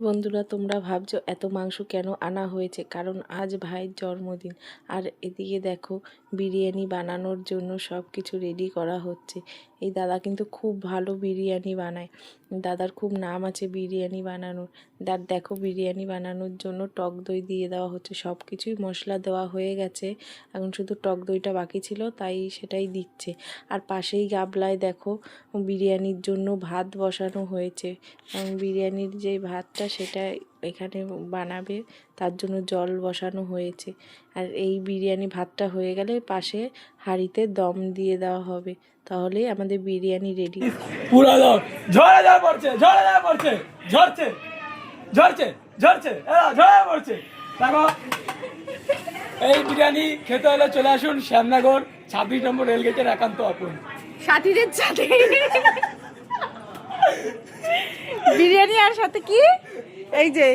বন্ধুরা, তোমরা ভাবছ এত মাংস কেন আনা হয়েছে? কারণ আজ ভাইয়ের জন্মদিন। আর এদিকে দেখো, বিরিয়ানি বানানোর জন্য সব কিছু রেডি করা হচ্ছে। এই দাদা কিন্তু খুব ভালো বিরিয়ানি বানায়। দাদার খুব নাম আছে বিরিয়ানি বানানোর। দাদ, দেখো বিরিয়ানি বানানোর জন্য টক দই দিয়ে দেওয়া হচ্ছে। সব কিছুই মশলা দেওয়া হয়ে গেছে। এখন শুধু টক দইটা বাকি ছিল, তাই সেটাই দিচ্ছে। আর পাশেই গাবলায় দেখো, বিরিয়ানির জন্য ভাত বসানো হয়েছে। এবং বিরিয়ানির যে ভাতটা সেটা এখানে বানাবে। তার জন্য জল বসানো হয়েছে। আর এই বিরিয়ানি ভাতটা হয়ে গেলে পাশে হাঁড়িতে দম দিয়ে দেওয়া হবে। তাহলেই আমাদের বিরিয়ানি রেডি পুরো পড়ছে পড়ছে ঝরছে ঝরছে ঝরছে এরা পড়ছে। দেখো এই বিরিয়ানি খেতে হলে চলে আসুন শ্যামনগর ছাব্বিশ নম্বর রেলগেটের একান্ত আপন সাথীদের সাথে। বিরিয়ানি আর সাথে কি? এই যে